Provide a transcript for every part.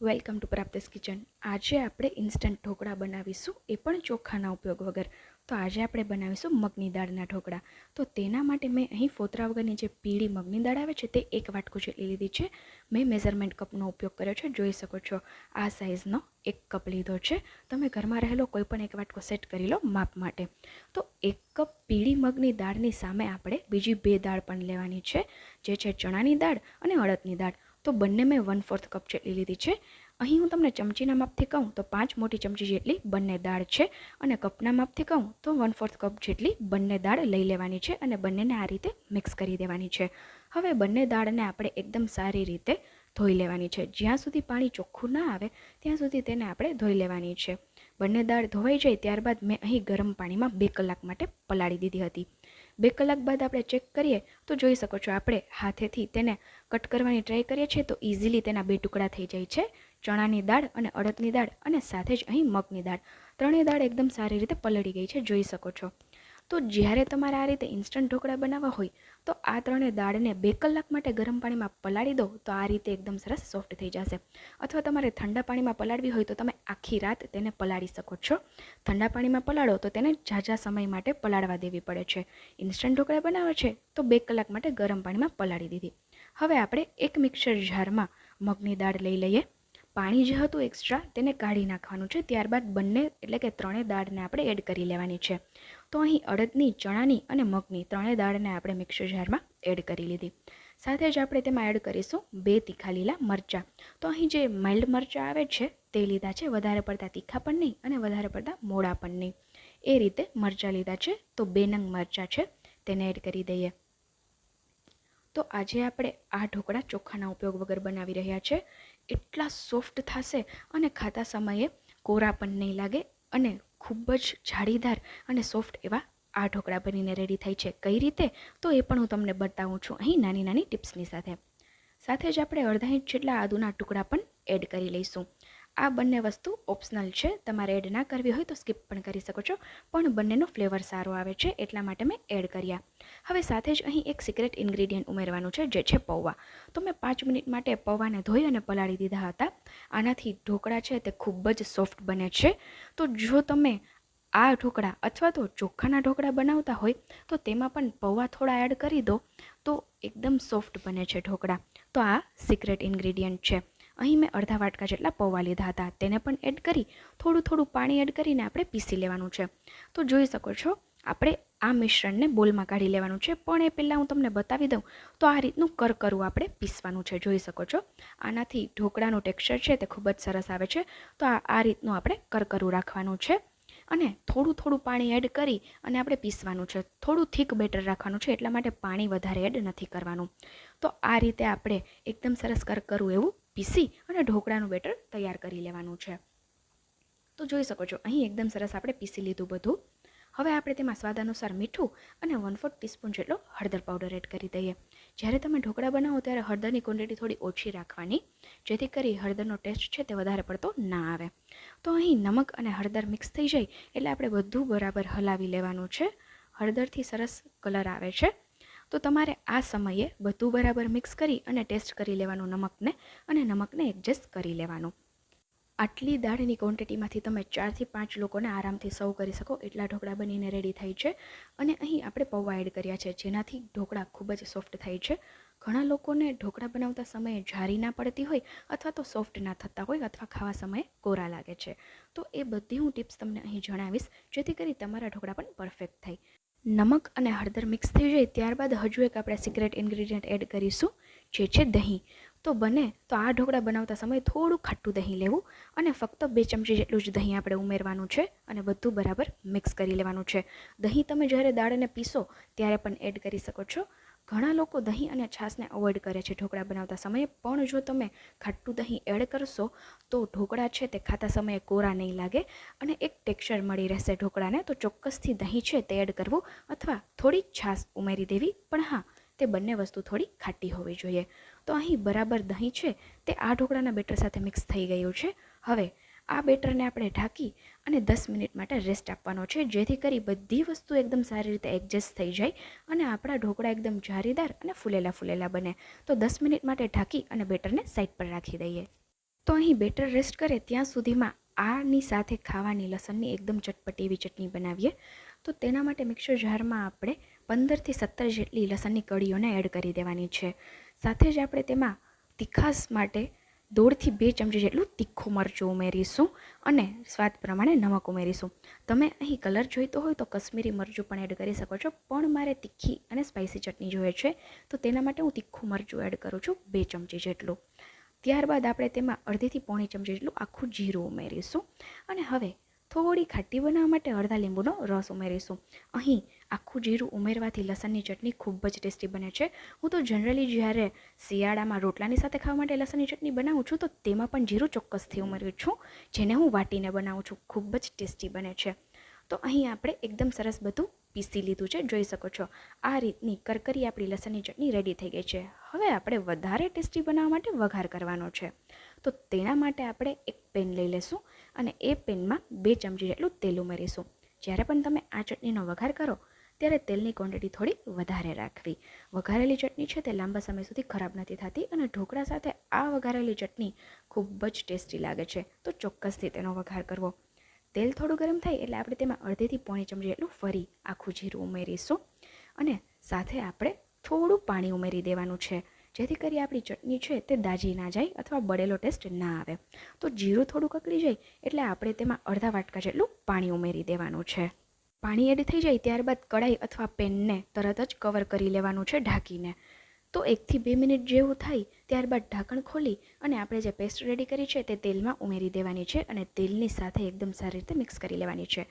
Welcome to પ્રાપ્તિસ kitchen. આજે આપણે instant dhokla બનાવીશું. એ પણ ચોખાના ઉપયોગ વગર. તો આજે આપણે બનાવીશું મગની દાળના ઢોકળા. તો તેના માટે મેં અહીં ફોતરા વગરની જે પીળી મગની દાળ આવે છે તે એક વાટકું જેટલી લીધી છે. મેં મેઝરમેન્ટ કપનો ઉપયોગ કર્યો છે. જોઈ શકો છો આ સાઇઝનો એક કપ લીધો છે. તમે ઘરમાં રહેલો કોઈ પણ એક વાટકો સેટ કરી લો માપ માટે. તો એક કપ પીળી મગની દાળની સામે આપણે બીજી બે દાળ પણ લેવાની છે. જે છે ચણાની દાળ અને અડદની દાળ. તો બંને મેં વન ફોર્થ કપ જેટલી લીધી છે. અહીં હું તમને ચમચીના માપથી કહું તો પાંચ મોટી ચમચી જેટલી બંને દાળ છે અને કપના માપથી કહું તો વન ફોર્થ કપ જેટલી બંને દાળ લઈ લેવાની છે અને બંનેને આ રીતે મિક્સ કરી દેવાની છે. હવે બંને દાળને આપણે એકદમ સારી રીતે ધોઈ લેવાની છે. જ્યાં સુધી પાણી ચોખ્ખું ના આવે ત્યાં સુધી તેને આપણે ધોઈ લેવાની છે. બંને દાળ ધોવાઈ જાય ત્યારબાદ મેં અહીં ગરમ પાણીમાં બે કલાક માટે પલાળી દીધી હતી. બે કલાક બાદ આપણે ચેક કરીએ, તો જોઈ શકો છો આપણે હાથેથી તેને કટ કરવાની ટ્રાય કરીએ છીએ તો ઇઝીલી તેના બે ટુકડા થઈ જાય છે. ચણાની દાળ અને અડદની દાળ અને સાથે જ અહીં મગની દાળ. ત્રણેય દાળ એકદમ સારી રીતે પલળી ગઈ છે, જોઈ શકો છો. તો જ્યારે તમારે આ રીતે ઇન્સ્ટન્ટ ઢોકળા બનાવવા હોય, તો આ ત્રણેય દાળને બે કલાક માટે ગરમ પાણીમાં પલાળી દો, તો આ રીતે એકદમ સરસ સોફ્ટ થઈ જશે. અથવા તમારે ઠંડા પાણીમાં પલાળવી હોય તો તમે આખી રાત તેને પલાળી શકો છો. ઠંડા પાણીમાં પલાળો તો તેને ઝાઝા સમય માટે પલાળવા દેવી પડે છે. ઇન્સ્ટન્ટ ઢોકળા બનાવે છે, તો બે કલાક માટે ગરમ પાણીમાં પલાળી દીધી. હવે આપણે એક મિક્સર જારમાં મગની દાળ લઈ લઈએ. પાણી જે હતું એક્સ્ટ્રા તેને કાઢી નાખવાનું છે, ત્યારબાદ બંને એટલે કે ત્રણેય દાળને આપણે એડ કરી લેવાની છે. તો અહીં અડદની ચણાની અને મગની ત્રણેય દાળને આપણે મિક્સર જારમાં એડ કરી લીધી. સાથે જ આપણે તેમાં એડ કરીશું બે તીખા લીલા મરચાં. તો અહીં જે માઇલ્ડ મરચાં આવે છે, તે લીધા છે. વધારે પડતા તીખા પણ નહીં અને વધારે પડતા મોડા પણ નહીં. એ રીતે મરચાં લીધા છે. તો બે નંગ મરચાં છે, તેને એડ કરી દઈએ. તો આજે આપણે આ ઢોકળા ચોખાના ઉપયોગ વગર બનાવી રહ્યા છે. એટલા સોફ્ટ થશે અને ખાતા સમયે કોરા પણ નહીં લાગે અને ખૂબ જ જાળીદાર અને સોફ્ટ એવા આ ઢોકળા બનીને રેડી થાય છે. કઈ રીતે? તો એ પણ હું તમને બતાવું છું અહીં નાની નાની ટિપ્સની સાથે. સાથે જ આપણે અડધા ઇંચ જેટલા આદુના ટુકડા પણ એડ કરી લઈશું. આ બંને વસ્તુ ઓપ્શનલ છે. તમારે એડ ના કરવી હોય તો સ્કીપ પણ કરી શકો છો. પણ બંનેનો ફ્લેવર સારો આવે છે, એટલા માટે મેં એડ કર્યા. હવે સાથે જ અહીં એક સિક્રેટ ઇન્ગ્રીડિયન્ટ ઉમેરવાનું છે, જે છે પૌવા. તો મેં પાંચ મિનિટ માટે પૌવાને ધોઈ અને પલાળી દીધા હતા. આનાથી ઢોકળા છે તે ખૂબ જ સોફ્ટ બને છે. તો જો તમે આ ઢોકળા અથવા તો ચોખાના ઢોકળા બનાવતા હોય, તો તેમાં પણ પૌવા થોડા એડ કરી દો. તો એકદમ સોફ્ટ બને છે ઢોકળા. તો આ સિક્રેટ ઇન્ગ્રીડિયન્ટ છે. અહીં મેં અડધા વાટકા જેટલા પૌવા લીધા હતા. તેને પણ એડ કરી, થોડું થોડું પાણી એડ કરીને આપણે પીસી લેવાનું છે. તો જોઈ શકો છો, આપણે આ મિશ્રણને બોલમાં કાઢી લેવાનું છે. પણ એ પહેલાં હું તમને બતાવી દઉં, તો આ રીતનું કરકરું આપણે પીસવાનું છે. જોઈ શકો છો, આનાથી ઢોકળાનું ટેક્સચર છે તે ખૂબ જ સરસ આવે છે. તો આ આ રીતનું આપણે કરકરું રાખવાનું છે. અને થોડું થોડું પાણી એડ કરી અને આપણે પીસવાનું છે. થોડું થીક બેટર રાખવાનું છે, એટલા માટે પાણી વધારે એડ નથી કરવાનું. તો આ રીતે આપણે એકદમ સરસ કરકરું એવું પીસી અને ઢોકળાનું બેટર તૈયાર કરી લેવાનું છે. તો જોઈ શકો છો, અહીં એકદમ સરસ આપણે પીસી લીધું બધું. હવે આપણે તેમાં સ્વાદ અનુસાર મીઠું અને વન ફોર્થ ટીસ્પૂન જેટલો હળદર પાવડર એડ કરી દઈએ. જ્યારે તમે ઢોકળા બનાવો ત્યારે હળદરની ક્વોન્ટિટી થોડી ઓછી રાખવાની, જેથી કરી હળદરનો ટેસ્ટ છે તે વધારે પડતો ના આવે. તો અહીં નમક અને હળદર મિક્સ થઈ જાય એટલે આપણે બધું બરાબર હલાવી લેવાનું છે. હળદરથી સરસ કલર આવે છે. તો તમારે આ સમયે બધું બરાબર મિક્સ કરી અને ટેસ્ટ કરી લેવાનું નમકને અને નમકને એડજસ્ટ કરી લેવાનું. આટલી દાળની ક્વોન્ટિટીમાંથી તમે ચારથી પાંચ લોકોને આરામથી સર્વ કરી શકો, એટલા ઢોકળા બનીને રેડી થાય છે. અને અહીં આપણે પૌવા એડ કર્યા છે, જેનાથી ઢોકળા ખૂબ જ સોફ્ટ થાય છે. ઘણા લોકોને ઢોકળા બનાવતા સમયે જારી ના પડતી હોય અથવા તો સોફ્ટ ના થતા હોય અથવા ખાવા સમયે કોરા લાગે છે. તો એ બધી હું ટિપ્સ તમને અહીં જણાવીશ, જેથી કરી તમારા ઢોકળા પણ પરફેક્ટ થાય. નમક અને હળદર મિક્સ થઈ જાય ત્યારબાદ હજુ એક આપણે સિક્રેટ ઇન્ગ્રીડિયન્ટ એડ કરીશું, જે છે દહીં. તો બને તો આ ઢોકળા બનાવતા સમયે થોડું ખાટું દહીં લેવું અને ફક્ત બે ચમચી જેટલું જ દહીં આપણે ઉમેરવાનું છે અને બધું બરાબર મિક્સ કરી લેવાનું છે. દહીં તમે જ્યારે દાળને પીસો ત્યારે પણ એડ કરી શકો છો. ઘણા લોકો દહીં અને છાશને અવોઇડ કરે છે ઢોકળા બનાવતા સમયે. પણ જો તમે ખાટું દહીં એડ કરશો તો ઢોકળા છે તે ખાતા સમયે કોરા નહીં લાગે અને એક ટેક્સચર મળી રહેશે ઢોકળાને. તો ચોક્કસથી દહીં છે તે એડ કરવું અથવા થોડી છાશ ઉમેરી દેવી. પણ હા, તે બંને વસ્તુ થોડી ખાટી હોવી જોઈએ. તો અહીં બરાબર દહીં છે તે આ ઢોકળાના બેટર સાથે મિક્સ થઈ ગયું છે. હવે આ બેટરને આપણે ઢાંકી અને દસ મિનિટ માટે રેસ્ટ આપવાનો છે. જેથી કરી બધી વસ્તુ એકદમ સારી રીતે એડજસ્ટ થઈ જાય અને આપણા ઢોકળા એકદમ જારીદાર અને ફૂલેલા ફૂલેલા બને. તો દસ મિનિટ માટે ઢાંકી અને બેટરને સાઈડ પર રાખી દઈએ. તો અહીં બેટર રેસ્ટ કરે ત્યાં સુધીમાં આની સાથે ખાવાની લસણની એકદમ ચટપટી એવી ચટણી બનાવીએ. તો તેના માટે મિક્સર જારમાં આપણે પંદરથી સત્તર જેટલી લસણની કળીઓને એડ કરી દેવાની છે. સાથે જ આપણે તેમાં તીખાસ માટે દોઢથી બે ચમચી જેટલું તીખું મરચું ઉમેરીશું અને સ્વાદ પ્રમાણે નમક ઉમેરીશું. તમે અહીં કલર જોઈતો હોય તો કશ્મીરી મરચું પણ એડ કરી શકો છો, પણ મારે તીખી અને સ્પાઇસી ચટણી જોઈએ છે, તો તેના માટે હું તીખું મરચું એડ કરું છું બે ચમચી જેટલું. ત્યારબાદ આપણે તેમાં અડધીથી પોણી ચમચી જેટલું આખું જીરું ઉમેરીશું. અને હવે થોડી ખાટી બનાવવા માટે અડધા લીંબુનો રસ ઉમેરીશું. અહીં આખું જીરું ઉમેરવાથી લસણની ચટણી ખૂબ જ ટેસ્ટી બને છે. હું તો જનરલી જ્યારે શિયાળામાં રોટલાની સાથે ખાવા માટે લસણની ચટણી બનાવું છું તો તેમાં પણ જીરું ચોક્કસથી ઉમેરું છું, જેને હું વાટીને બનાવું છું. ખૂબ જ ટેસ્ટી બને છે. તો અહીં આપણે એકદમ સરસ બધું પીસી લીધું છે, જોઈ શકો છો. આ રીતની કરકરી આપણી લસણની ચટણી રેડી થઈ ગઈ છે. હવે આપણે વધારે ટેસ્ટી બનાવવા માટે વઘાર કરવાનો છે. તો તેના માટે આપણે એક પેન લઈ લેશું અને એ પેનમાં બે ચમચી જેટલું તેલ ઉમેરીશું. જ્યારે પણ તમે આ ચટણીનો વઘાર કરો, ત્યારે તેલની ક્વોન્ટિટી થોડી વધારે રાખવી. વઘારેલી ચટણી છે તે લાંબા સમય સુધી ખરાબ નથી થતી અને ઢોકળા સાથે આ વઘારેલી ચટણી ખૂબ જ ટેસ્ટી લાગે છે. તો ચોક્કસથી તેનો વઘાર કરવો. તેલ થોડું ગરમ થાય એટલે આપણે તેમાં અડધીથી પોણી ચમચી જેટલું ફરી આખું જીરું ઉમેરીશું. અને સાથે આપણે થોડું પાણી ઉમેરી દેવાનું છે. જેથી કરી આપણી ચટણી છે તે દાજી ના જાય અથવા બળેલો ટેસ્ટ ના આવે. તો જીરું થોડું કકડી જાય એટલે આપણે તેમાં અડધા વાટકા જેટલું પાણી ઉમેરી દેવાનું છે. પાણી એડ થઈ જાય ત્યારબાદ કડાઈ અથવા પેનને તરત જ કવર કરી લેવાનું છે ઢાંકીને. તો એકથી બે મિનિટ જેવું થાય ત્યારબાદ ઢાંકણ ખોલી અને આપણે જે પેસ્ટ રેડી કરી છે તે તેલમાં ઉમેરી દેવાની છે અને તેલની સાથે એકદમ સારી રીતે મિક્સ કરી લેવાની છે.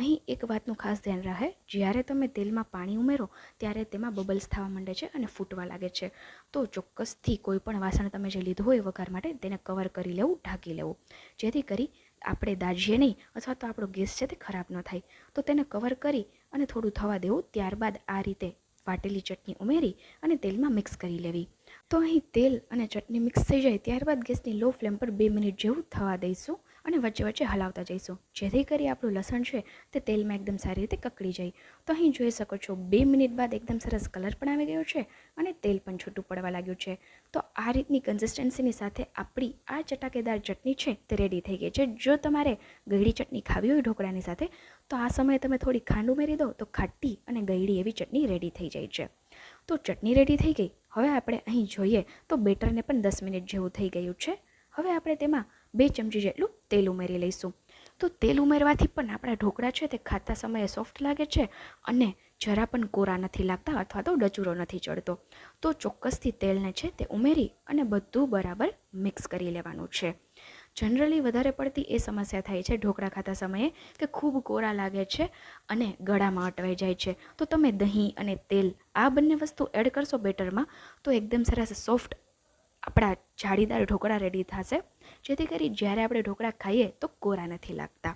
અહીં એક વાતનું ખાસ ધ્યાન રહે, જ્યારે તમે તેલમાં પાણી ઉમેરો, ત્યારે તેમાં બબલ્સ થવા માંડે છે અને ફૂટવા લાગે છે. તો ચોક્કસથી કોઈ પણ વાસણ તમે જે લીધું હોય વઘાર માટે તેને કવર કરી લેવું, ઢાંકી લેવું. જેથી કરી આપણે દાજીએ નહીં અથવા તો આપણો ગેસ છે તે ખરાબ ન થાય. તો તેને કવર કરી અને થોડું થવા દેવું, ત્યારબાદ આ રીતે વાટેલી ચટણી ઉમેરી અને તેલમાં મિક્સ કરી લેવી. તો અહીં તેલ અને ચટણી મિક્સ થઈ જાય ત્યારબાદ ગેસની લો ફ્લેમ પર બે મિનિટ જેવું થવા દઈશું અને વચ્ચે વચ્ચે હલાવતા જઈશું. જેથી કરી આપણું લસણ છે તે તેલમાં એકદમ સારી રીતે કકડી જાય. તો અહીં જોઈ શકો છો, બે મિનિટ બાદ એકદમ સરસ કલર પણ આવી ગયો છે અને તેલ પણ છૂટું પડવા લાગ્યું છે. તો આ રીતની કન્સિસ્ટન્સીની સાથે આપણી આ ચટાકેદાર ચટણી છે તે રેડી થઈ ગઈ છે. જો તમારે ગળી ચટણી ખાવી હોય ઢોકળાની સાથે, તો આ સમયે તમે થોડી ખાંડ ઉમેરી દો તો ખાટી અને ગળી એવી ચટણી રેડી થઈ જાય છે. તો ચટણી રેડી થઈ ગઈ. હવે આપણે અહીં જોઈએ તો બેટરને પણ દસ મિનિટ જેવું થઈ ગયું છે. હવે આપણે તેમાં બે ચમચી જેટલું તેલ ઉમેરી લઈશું. તો તેલ ઉમેરવાથી પણ આપણા ઢોકળા છે તે ખાતા સમયે સોફ્ટ લાગે છે અને જરા પણ કોરા નથી લાગતા અથવા તો ડચુરો નથી ચડતો. તો ચોક્કસથી તેલને છે તે ઉમેરી અને બધું બરાબર મિક્સ કરી લેવાનું છે. જનરલી વધારે પડતી એ સમસ્યા થાય છે ઢોકળા ખાતા સમયે કે ખૂબ કોરા લાગે છે અને ગળામાં અટવાઈ જાય છે. તો તમે દહીં અને તેલ આ બંને વસ્તુ એડ કરશો બેટરમાં તો એકદમ સરસ સોફ્ટ આપણા જાળીદાર ઢોકળા રેડી થશે. જેથી કરી જ્યારે આપણે ઢોકળા ખાઈએ તો કોરા નથી લાગતા.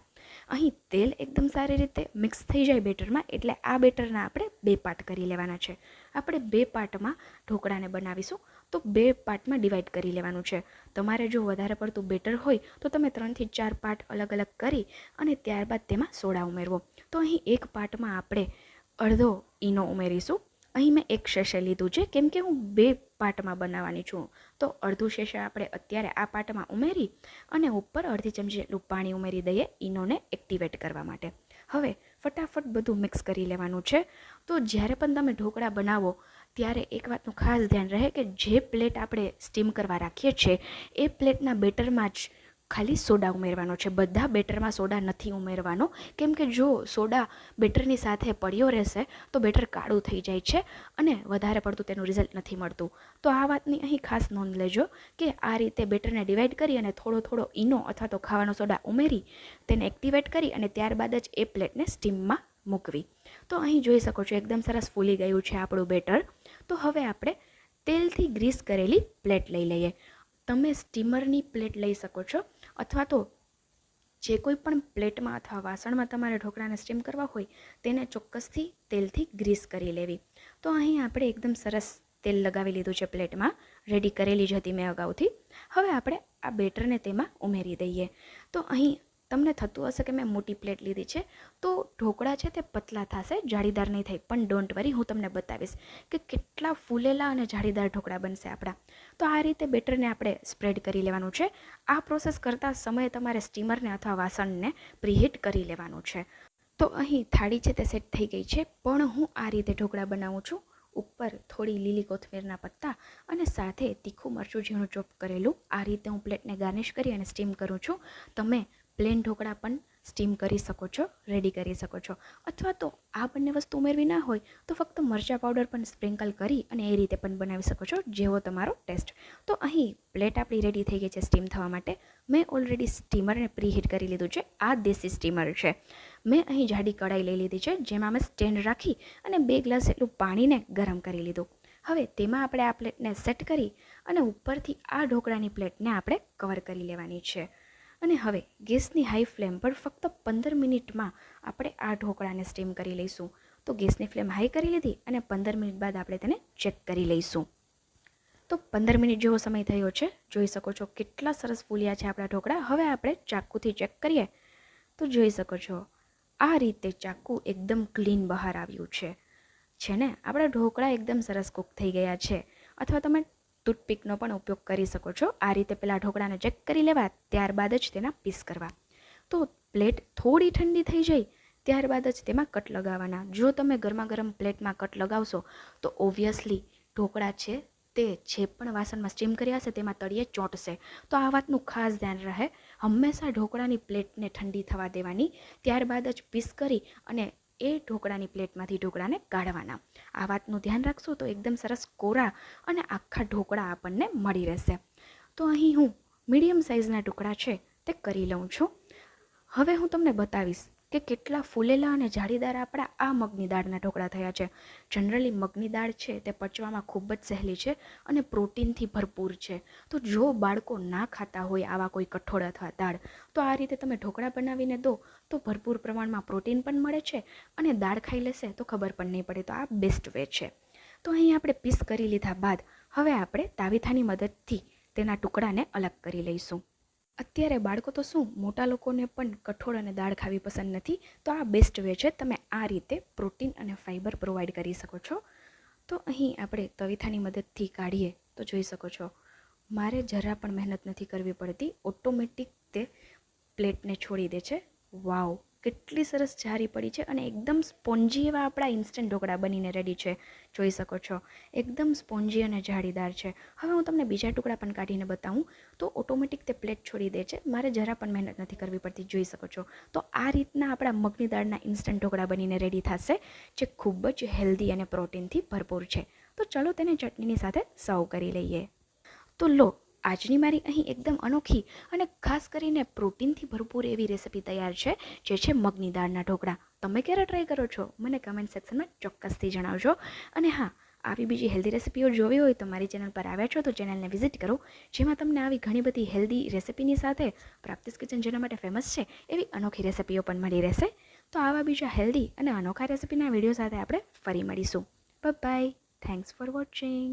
અહીં તેલ એકદમ સારી રીતે મિક્સ થઈ જાય બેટરમાં, એટલે આ બેટરના આપણે બે પાર્ટ કરી લેવાના છે. આપણે બે પાર્ટમાં ઢોકળાને બનાવીશું, તો બે પાર્ટમાં ડિવાઈડ કરી લેવાનું છે. તમારે જો વધારે પડતું બેટર હોય, તો તમે ત્રણથી ચાર પાર્ટ અલગ અલગ કરી અને ત્યારબાદ તેમાં સોડા ઉમેરવો. તો અહીં એક પાર્ટમાં આપણે અડધો ઈનો ઉમેરીશું. અહીં મેં એક શેશે લીધું છે. કેમ કે હું બે પાર્ટમાં બનાવવાની છું. તો અડધું શેષે આપણે અત્યારે આ પાર્ટમાં ઉમેરી અને ઉપર અડધી ચમચી જેટલું પાણી ઉમેરી દઈએ ઈનોને એક્ટિવેટ કરવા માટે. હવે ફટાફટ બધું મિક્સ કરી લેવાનું છે. તો જ્યારે પણ તમે ઢોકળા બનાવો, ત્યારે એક વાતનું ખાસ ધ્યાન રહે કે જે પ્લેટ આપણે સ્ટીમ કરવા રાખીએ છીએ, એ પ્લેટના બેટરમાં જ ખાલી સોડા ઉમેરવાનો છે. બધા બેટરમાં સોડા નથી ઉમેરવાનો. કેમ કે જો સોડા બેટરની સાથે પડ્યો રહેશે, તો બેટર કાળું થઈ જાય છે અને વધારે પડતું તેનું રિઝલ્ટ નથી મળતું. તો આ વાતની અહીં ખાસ નોંધ લેજો કે આ રીતે બેટરને ડિવાઈડ કરી અને થોડો થોડો ઈનો અથવા તો ખાવાનો સોડા ઉમેરી, તેને એક્ટિવેટ કરી અને ત્યારબાદ જ એ પ્લેટને સ્ટીમમાં મૂકવી. તો અહીં જોઈ શકો છો, એકદમ સરસ ફૂલી ગયું છે આપણું બેટર. તો હવે આપણે તેલથી ગ્રીસ કરેલી પ્લેટ લઈ લઈએ. તમે સ્ટીમરની પ્લેટ લઈ શકો છો અથવા તો જે કોઈ પણ પ્લેટમાં અથવા વાસણમાં તમારે ઢોકળાને સ્ટીમ કરવા હોય તેને ચોક્કસથી તેલથી ગ્રીસ કરી લેવી. તો અહીં આપણે એકદમ સરસ તેલ લગાવી લીધું છે પ્લેટમાં. રેડી કરેલી જ હતી મેં અગાઉથી. હવે આપણે આ બેટરને તેમાં ઉમેરી દઈએ. તો અહીં તમને થતું હશે કે મેં મોટી પ્લેટ લીધી છે, તો ઢોકળા છે તે પતલા થશે, જાળીદાર નહીં થાય. પણ ડોન્ટ વરી હું તમને બતાવીશ કે કેટલા ફૂલેલા અને જાળીદાર ઢોકળા બનશે આપણા. તો આ રીતે બેટરને આપણે સ્પ્રેડ કરી લેવાનું છે. આ પ્રોસેસ કરતાં સમયે તમારે સ્ટીમરને અથવા વાસણને પ્રીહીટ કરી લેવાનું છે. તો અહીં થાળી છે તે સેટ થઈ ગઈ છે, પણ હું આ રીતે ઢોકળા બનાવું છું. ઉપર થોડી લીલી કોથમીરના પત્તા અને સાથે તીખું મરચું ઝીણું ચોપ કરેલું. આ રીતે હું પ્લેટને ગાર્નિશ કરી અને સ્ટીમ કરું છું. તમે પ્લેન ઢોકળા પણ સ્ટીમ કરી શકો છો, રેડી કરી શકો છો. અથવા તો આ બંને વસ્તુ ઉમેરવી ના હોય, તો ફક્ત મરચાં પાવડર પણ સ્પ્રિંકલ કરી અને એ રીતે પણ બનાવી શકો છો, જેવો તમારો ટેસ્ટ. તો અહીં પ્લેટ આપણી રેડી થઈ ગઈ છે સ્ટીમ થવા માટે. મેં ઓલરેડી સ્ટીમરને પ્રીહીટ કરી લીધું છે, આ દેશી સ્ટીમર છે. મેં અહીં જાડી કઢાઈ લઈ લીધી છે, જેમાં મેં સ્ટેન્ડ રાખી અને બે ગ્લાસ એટલું પાણીને ગરમ કરી લીધું. હવે તેમાં આપણે આ પ્લેટને સેટ કરી અને ઉપરથી આ ઢોકળાની પ્લેટને આપણે કવર કરી લેવાની છે. અને હવે ગેસની હાઈ ફ્લેમ પર ફક્ત પંદર મિનિટમાં આપણે આ ઢોકળાને સ્ટીમ કરી લઈશું. તો ગેસની ફ્લેમ હાઈ કરી લીધી અને પંદર મિનિટ બાદ આપણે તેને ચેક કરી લઈશું. તો પંદર મિનિટ જેવો સમય થયો છે. જોઈ શકો છો કેટલા સરસ ફૂલ્યા છે આપણા ઢોકળા. હવે આપણે ચાકુથી ચેક કરીએ. તો જોઈ શકો છો, આ રીતે ચાકુ એકદમ ક્લીન બહાર આવ્યું છે. છે ને? આપણા ઢોકળા એકદમ સરસ કૂક થઈ ગયા છે. અથવા તમે ટૂથપીકનો પણ ઉપયોગ કરી શકો છો. આ રીતે પહેલાં ઢોકળાને ચેક કરી લેવા, ત્યારબાદ જ તેના પીસ કરવા. તો પ્લેટ થોડી ઠંડી થઈ જાય, ત્યારબાદ જ તેમાં કટ લગાવવાના. જો તમે ગરમા ગરમ પ્લેટમાં કટ લગાવશો, તો ઓબ્વિયસલી ઢોકળા છે તે જે પણ વાસણમાં સ્ટીમ કર્યા હશે તેમાં તળિયે ચોંટશે. તો આ વાતનું ખાસ ધ્યાન રહે. હંમેશા ઢોકળાની પ્લેટને ઠંડી થવા દેવાની. ત્યારબાદ જ પીસ કરી અને એ ઢોકળાની પ્લેટમાંથી ઢોકળાને કાઢવાના આ વાતનું ધ્યાન રાખશો તો એકદમ સરસ કોરા અને આખા ઢોકળા આપણને મળી રહેશે. તો અહીં હું મીડિયમ સાઇઝના ટુકડા છે તે કરી લઉં છું. હવે હું તમને બતાવીશ કે કેટલા ફૂલેલા અને જાળીદાર આપણા આ મગની દાળના ઢોકળા થયા છે. જનરલી મગની દાળ છે તે પચવામાં ખૂબ જ સહેલી છે અને પ્રોટીનથી ભરપૂર છે. તો જો બાળકો ના ખાતા હોય આવા કોઈ કઠોળ અથવા દાળ, તો આ રીતે તમે ઢોકળા બનાવીને દો, તો ભરપૂર પ્રમાણમાં પ્રોટીન પણ મળે છે અને દાળ ખાઈ લેશે તો ખબર પણ નહીં પડે, તો આ બેસ્ટ વે છે. તો અહીં આપણે પીસ કરી લીધા બાદ, હવે આપણે તાવીથાની મદદથી તેના ટુકડાને અલગ કરી લઈશું. અત્યારે બાળકો તો શું, મોટા લોકોને પણ કઠોળ અને દાળ ખાવી પસંદ નથી, તો આ બેસ્ટ વે છે. તમે આ રીતે પ્રોટીન અને ફાઇબર પ્રોવાઈડ કરી શકો છો. તો અહીં આપણે તવીથાની મદદથી કાઢીએ તો જોઈ શકો છો. મારે જરા પણ મહેનત નથી કરવી પડતી. ઓટોમેટિક તે પ્લેટને છોડી દે છે. વાવ કેટલી સરસ જારી પડી છે અને એકદમ સ્પોન્જી એવા આપણા ઇન્સ્ટન્ટ ઢોકળા બનીને રેડી છે. જોઈ શકો છો. એકદમ સ્પોન્જી અને જાળીદાર છે. હવે હું તમને બીજા ટુકડા પણ કાઢીને બતાવું. તો ઓટોમેટિક તે પ્લેટ છોડી દે છે. મારે જરા પણ મહેનત નથી કરવી પડતી, જોઈ શકો છો. તો આ રીતના આપણા મગની દાળના ઇન્સ્ટન્ટ ઢોકળા બનીને રેડી થશે, જે ખૂબ જ હેલ્ધી અને પ્રોટીનથી ભરપૂર છે. તો ચલો તેને ચટણીની સાથે સર્વ કરી લઈએ. તો લો આજની મારી અહીં એકદમ અનોખી અને ખાસ કરીને પ્રોટીનથી ભરપૂર એવી રેસિપી તૈયાર છે, જે છે મગની દાળના ઢોકળા. તમે ક્યારે ટ્રાય કરો છો? મને કમેન્ટ સેક્શનમાં ચોક્કસથી જણાવજો. અને હા, આવી બીજી હેલ્ધી રેસિપીઓ જોવી હોય તો મારી ચેનલ પર આવ્યા છો તો ચેનલને વિઝિટ કરો, જેમાં તમને આવી ઘણી બધી હેલ્ધી રેસિપીની સાથે પ્રાપ્તિસ કિચન જેના માટે ફેમસ છે, એવી અનોખી રેસિપીઓ પણ મળી રહેશે. તો આવા બીજા હેલ્ધી અને અનોખા રેસિપીના વીડિયો સાથે આપણે ફરી મળીશું. By thanks for watching